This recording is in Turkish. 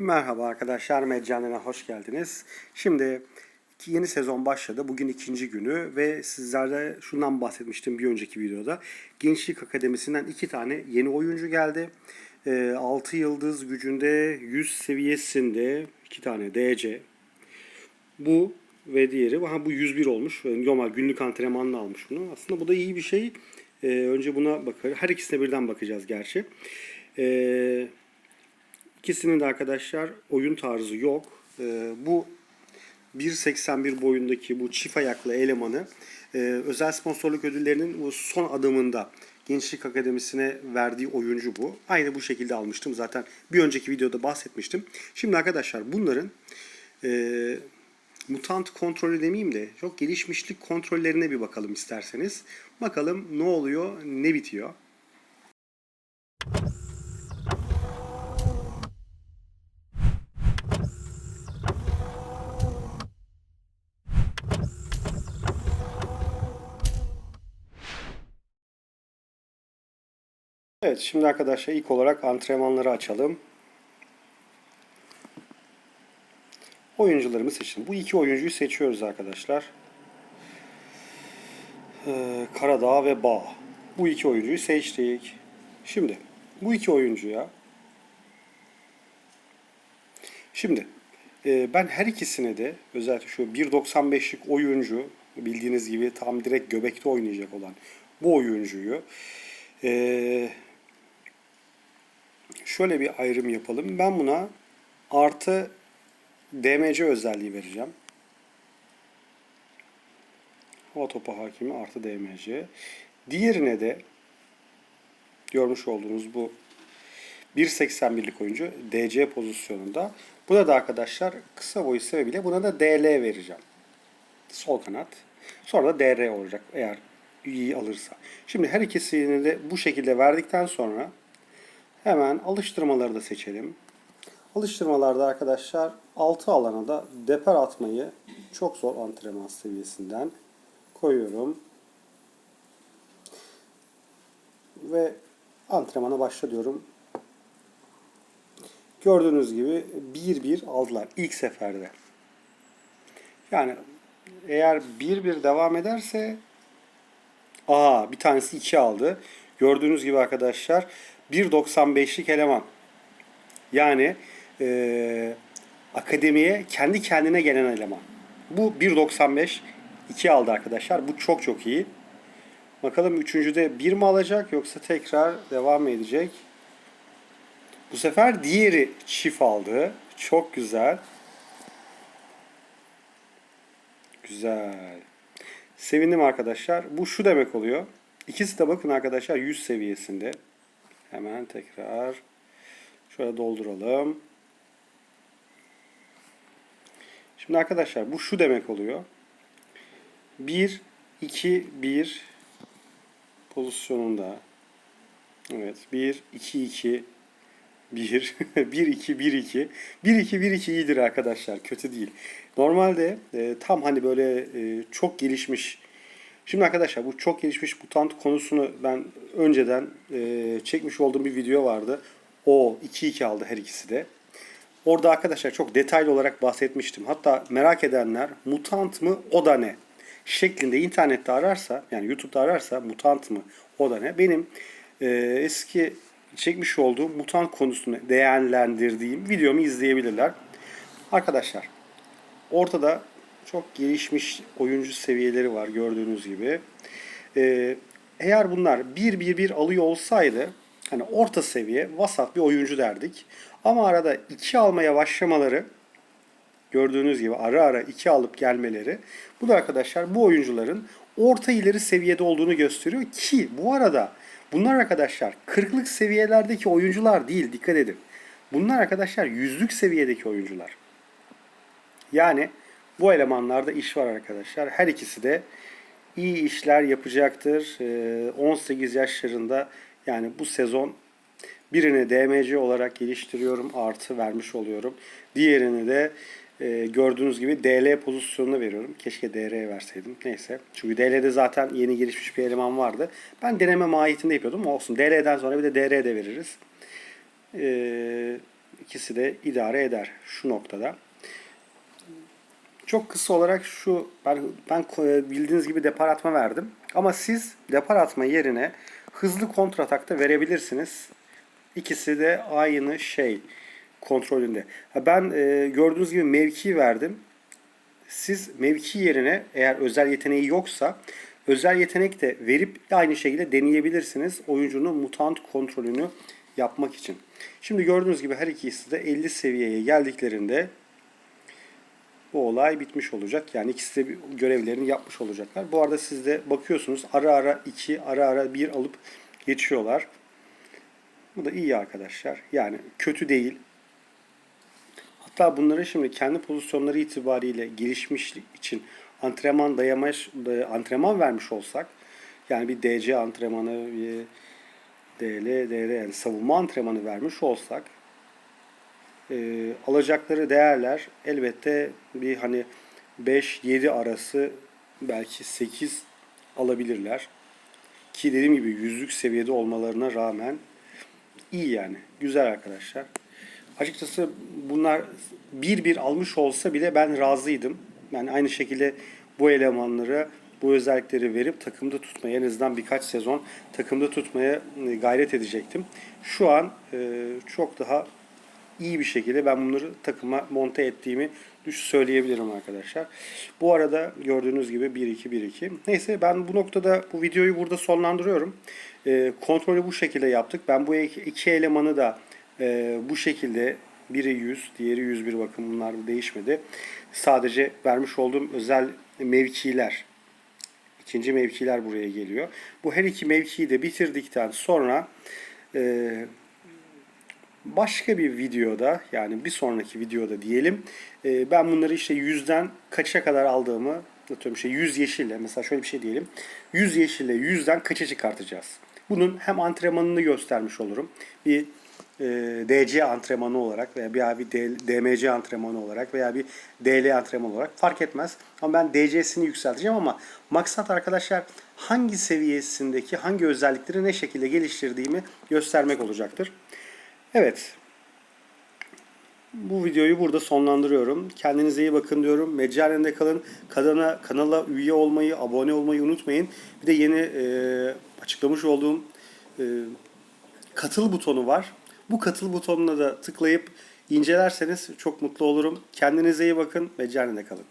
Merhaba arkadaşlar, Meccanen'e hoş geldiniz. Şimdi yeni sezon başladı. Bugün ikinci günü ve sizlerle şundan bahsetmiştim bir önceki videoda. Gençlik Akademisi'nden iki tane yeni oyuncu geldi. 6 yıldız gücünde 100 seviyesinde iki tane DC. Bu ve diğeri. Ha, bu 101 olmuş. Normal günlük antrenmanla almış bunu. Aslında bu da iyi bir şey. Ee, önce buna bakar. Her ikisine birden bakacağız gerçi. Ee, İkisinin de arkadaşlar oyun tarzı yok. Ee, bu 1.81 boyundaki bu çift ayaklı elemanı e, özel sponsorluk ödüllerinin bu son adımında Gençlik Akademisi'ne verdiği oyuncu bu. Aynı bu şekilde almıştım. Zaten bir önceki videoda bahsetmiştim. Şimdi arkadaşlar bunların e, mutant kontrolü demeyeyim de çok gelişmişlik kontrollerine bir bakalım isterseniz. Bakalım ne oluyor, ne bitiyor. Evet, şimdi arkadaşlar ilk olarak antrenmanları açalım. Oyuncularımı seçin. Bu iki oyuncuyu seçiyoruz arkadaşlar. Ee, Karadağ ve Bağ. Bu iki oyuncuyu seçtik. Şimdi bu iki oyuncuya Şimdi e, ben her ikisine de özellikle şu 1.95'lik oyuncu bildiğiniz gibi tam direkt göbekte oynayacak olan bu oyuncuyu e, şöyle bir ayrım yapalım. Ben buna artı DMC özelliği vereceğim. Hava topu hakimi artı DMC. Diğerine de görmüş olduğunuz bu 1.81'lik oyuncu DC pozisyonunda. Buna da arkadaşlar kısa boyu sebebiyle buna da DL vereceğim. Sol kanat. Sonra da DR olacak eğer iyi alırsa. Şimdi her ikisini de bu şekilde verdikten sonra hemen alıştırmaları da seçelim. Alıştırmalarda arkadaşlar 6 alana da deper atmayı çok zor antrenman seviyesinden koyuyorum. Ve antrenmana başla diyorum. Gördüğünüz gibi 1-1 aldılar ilk seferde. Yani eğer 1-1 devam ederse Aa bir tanesi 2 aldı. Gördüğünüz gibi arkadaşlar 1.95'lik eleman. Yani e, akademiye kendi kendine gelen eleman. Bu 1.95 2 aldı arkadaşlar. Bu çok çok iyi. Bakalım üçüncüde 1 mi alacak yoksa tekrar devam edecek? Bu sefer diğeri çift aldı. Çok güzel. Güzel. Sevindim arkadaşlar. Bu şu demek oluyor. İkisi de bakın arkadaşlar 100 seviyesinde. Hemen tekrar şöyle dolduralım. Şimdi arkadaşlar bu şu demek oluyor. 1 2 1 pozisyonunda. Evet. 1 2 2 1 1 2 1 2 1 2 1 2 iyidir arkadaşlar. Kötü değil. Normalde e, tam hani böyle e, çok gelişmiş Şimdi arkadaşlar bu çok gelişmiş mutant konusunu ben önceden e, çekmiş olduğum bir video vardı. O 2-2 aldı her ikisi de. Orada arkadaşlar çok detaylı olarak bahsetmiştim. Hatta merak edenler mutant mı o da ne şeklinde internette ararsa yani YouTube'da ararsa mutant mı o da ne benim e, eski çekmiş olduğum mutant konusunu değerlendirdiğim videomu izleyebilirler. Arkadaşlar ortada çok gelişmiş oyuncu seviyeleri var gördüğünüz gibi. Ee, eğer bunlar 1-1-1 alıyor olsaydı hani orta seviye vasat bir oyuncu derdik. Ama arada 2 almaya başlamaları gördüğünüz gibi ara ara 2 alıp gelmeleri bu da arkadaşlar bu oyuncuların orta ileri seviyede olduğunu gösteriyor ki bu arada bunlar arkadaşlar 40'lık seviyelerdeki oyuncular değil dikkat edin. Bunlar arkadaşlar yüzlük seviyedeki oyuncular. Yani bu elemanlarda iş var arkadaşlar. Her ikisi de iyi işler yapacaktır. Ee, 18 yaşlarında yani bu sezon birini DMC olarak geliştiriyorum. Artı vermiş oluyorum. Diğerini de e, gördüğünüz gibi DL pozisyonuna veriyorum. Keşke DR verseydim. Neyse. Çünkü DL'de zaten yeni gelişmiş bir eleman vardı. Ben deneme mahiyetinde yapıyordum. Olsun. DL'den sonra bir de DR de veririz. Ee, İkisi de idare eder şu noktada. Çok kısa olarak şu ben ben ko- bildiğiniz gibi depar atma verdim. Ama siz depar atma yerine hızlı kontratakta verebilirsiniz. İkisi de aynı şey kontrolünde. Ben e, gördüğünüz gibi mevki verdim. Siz mevki yerine eğer özel yeteneği yoksa özel yetenek de verip aynı şekilde deneyebilirsiniz oyuncunun mutant kontrolünü yapmak için. Şimdi gördüğünüz gibi her ikisi de 50 seviyeye geldiklerinde bu olay bitmiş olacak. Yani ikisi de görevlerini yapmış olacaklar. Bu arada siz de bakıyorsunuz ara ara 2, ara ara 1 alıp geçiyorlar. Bu da iyi arkadaşlar. Yani kötü değil. Hatta bunları şimdi kendi pozisyonları itibariyle gelişmişlik için antrenman dayamaş, antrenman vermiş olsak yani bir DC antrenmanı, bir DL, DR yani savunma antrenmanı vermiş olsak e, alacakları değerler elbette bir hani 5-7 arası belki 8 alabilirler. Ki dediğim gibi yüzlük seviyede olmalarına rağmen iyi yani. Güzel arkadaşlar. Açıkçası bunlar bir bir almış olsa bile ben razıydım. Yani aynı şekilde bu elemanları bu özellikleri verip takımda tutmaya en azından birkaç sezon takımda tutmaya e, gayret edecektim. Şu an e, çok daha iyi bir şekilde ben bunları takıma monte ettiğimi söyleyebilirim arkadaşlar. Bu arada gördüğünüz gibi 1-2-1-2. Neyse ben bu noktada bu videoyu burada sonlandırıyorum. E, kontrolü bu şekilde yaptık. Ben bu iki elemanı da e, bu şekilde biri 100, diğeri 101 bakın bunlar değişmedi. Sadece vermiş olduğum özel mevkiler ikinci mevkiler buraya geliyor. Bu her iki mevkiyi de bitirdikten sonra e, başka bir videoda yani bir sonraki videoda diyelim e, ben bunları işte yüzden kaça kadar aldığımı atıyorum işte 100 yeşille mesela şöyle bir şey diyelim 100 yeşille 100'den kaça çıkartacağız. Bunun hem antrenmanını göstermiş olurum. Bir e, DC antrenmanı olarak veya bir bir DMC antrenmanı olarak veya bir DL antrenmanı olarak fark etmez. Ama ben DC'sini yükselteceğim ama maksat arkadaşlar hangi seviyesindeki hangi özellikleri ne şekilde geliştirdiğimi göstermek olacaktır. Evet. Bu videoyu burada sonlandırıyorum. Kendinize iyi bakın diyorum. Meccalende kalın. Kanala, kanala üye olmayı, abone olmayı unutmayın. Bir de yeni e, açıklamış olduğum e, katıl butonu var. Bu katıl butonuna da tıklayıp incelerseniz çok mutlu olurum. Kendinize iyi bakın. Meccalende kalın.